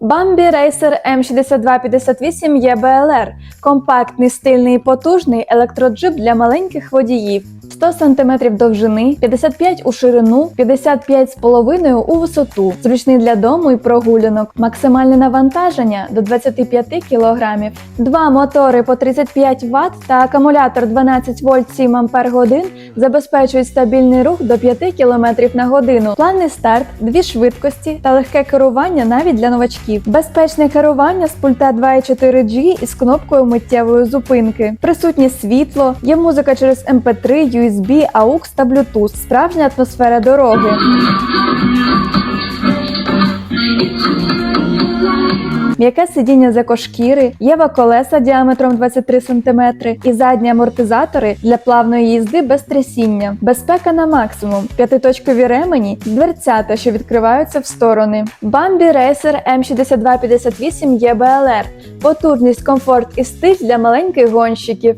Bambi Racer M6258 EBLR – компактний, стильний і потужний електроджип для маленьких водіїв. 100 см довжини, 55 у ширину, 55,5 у висоту. Зручний для дому і прогулянок. Максимальне навантаження до 25 кг. Два мотори по 35 Вт та акумулятор 12 вольт 7 Ампер забезпечують стабільний рух до 5 км на годину. Плавний старт, дві швидкості та легке керування навіть для новачків. Безпечне керування з пульта 2.4G із кнопкою миттєвої зупинки. Присутнє світло, є музика через MP3, USB, AUX та Bluetooth. Справжня атмосфера дороги. М'яке сидіння з екошкіри, єва колеса діаметром 23 см і задні амортизатори для плавної їзди без трясіння. Безпека на максимум, п'ятиточкові ремені, дверцята, що відкриваються в сторони. Bambi Racer M6258 EBLR – потужність, комфорт і стиль для маленьких гонщиків.